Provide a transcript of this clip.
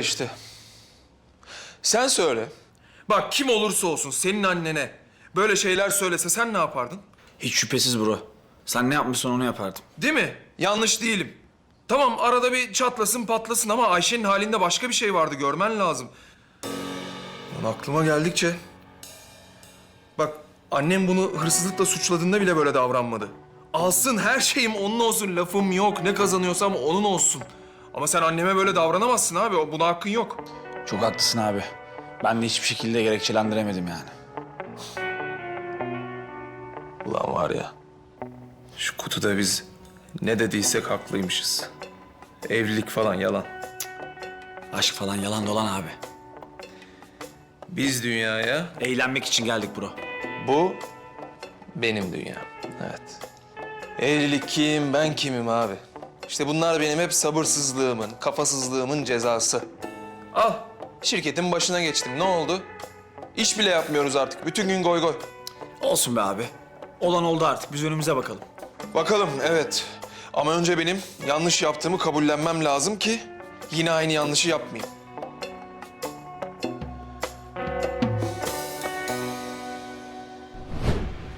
işte. Sen söyle. Bak kim olursa olsun senin annene böyle şeyler söylese sen ne yapardın? Hiç şüphesiz bro. Sen ne yapmışsan onu yapardım. Değil mi? Yanlış değilim. Tamam arada bir çatlasın patlasın ama Ayşe'nin halinde başka bir şey vardı görmen lazım. Lan aklıma geldikçe... Bak annem bunu hırsızlıkla suçladığında bile böyle davranmadı. Alsın her şeyim onun olsun lafım yok. Ne kazanıyorsam onun olsun. Ama sen anneme böyle davranamazsın abi. o- Buna hakkın yok. Çok haklısın abi. Ben de hiçbir şekilde gerekçelendiremedim yani. Ulan var ya. Şu kutuda biz ne dediysek haklıymışız. Evlilik falan yalan. Aşk falan yalan dolan abi. Biz dünyaya Eğlenmek için geldik bro. Bu benim dünyam. Evet. Evlilik kim, ben kimim abi? İşte bunlar benim hep sabırsızlığımın, kafasızlığımın cezası. Al, şirketin başına geçtim. Ne oldu? İş bile yapmıyoruz artık. Bütün gün goy goy. Olsun be abi. Olan oldu artık. Biz önümüze bakalım. Bakalım, evet. Ama önce benim yanlış yaptığımı kabullenmem lazım ki yine aynı yanlışı yapmayayım.